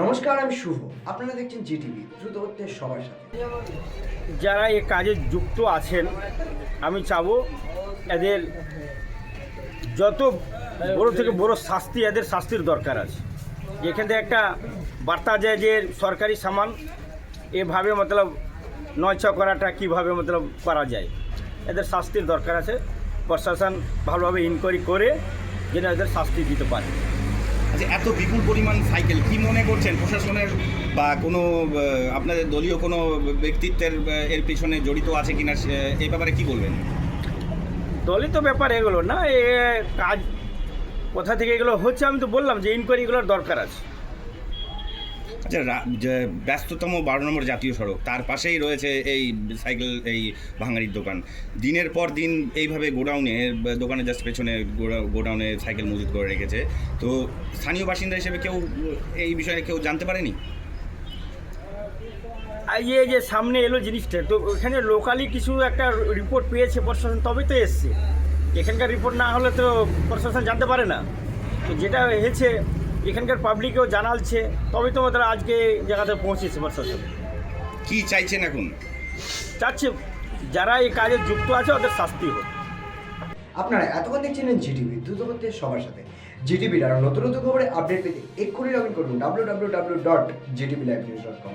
নমস্কার, আমি শুভ। আপনারা দেখছেন জিটিভি, দ্রুত হচ্ছে সবার সাথে। যারা এ কাজে যুক্ত আছেন, আমি চাবো এদের যত বড় থেকে বড় শাস্তি এদের শাস্তির দরকার আছে। এখান থেকে একটা বার্তা যায় যে সরকারি সামান এভাবে মতলব নয়ছ করাটা কীভাবে মতলব করা যায়। এদের শাস্তির দরকার আছে। প্রশাসন ভালোভাবে ইনকোয়ারি করে যেন এদের শাস্তি দিতে পারে। আচ্ছা এত বিপুল পরিমাণ সাইকেল কি মনে করছেন প্রশাসনের বা কোনো আপনাদের দলীয় কোনো ব্যক্তিত্বের এর পিছনে জড়িত আছে কিনা এই ব্যাপারে কি বলবেন? দলিত ব্যাপার এগুলো না, এ কাজ কোথা থেকে এগুলো হচ্ছে আমি তো বললাম যে ইনকোয়ারিগুলোর দরকার আছে। যে ব্যস্ততম বারো নম্বর জাতীয় সড়ক, তার পাশেই রয়েছে এই সাইকেল, এই ভাঙাড়ির দোকান। দিনের পর দিন এইভাবে গোডাউনে দোকানের জাস্ট পেছনে গোডা- গোডাউনে সাইকেল মজুত করে রেখেছে। তো স্থানীয় বাসিন্দা হিসেবে কেউ এই বিষয়ে কেউ জানতে পারেনি? এই যে সামনে এলো জিনিসটা, তো ওখানে লোকালি কিছু একটা রিপোর্ট পেয়েছে প্রশাসন তবে তো এসছে। এখানকার রিপোর্ট না হলে তো প্রশাসন জানতে পারে না। তো যেটা হয়েছে এখানকার পাবলিকেও জানালছে তবে তো তারা আজকে জায়গাতে পৌঁছেছে প্রশাসন কি চাইছেন এখন? চাচ্ছে যারা এই কাজে যুক্ত আছে ওদের শাস্তি হোক। আপনারা এতক্ষণ দেখছিলেন জিটিভি দ্রুত সবার সাথে। জিটিভির আরও নতুন নতুন খবরে আপডেট পেতে এক্ষুনি লগ ইন করুন W W W dot GTV live news dot com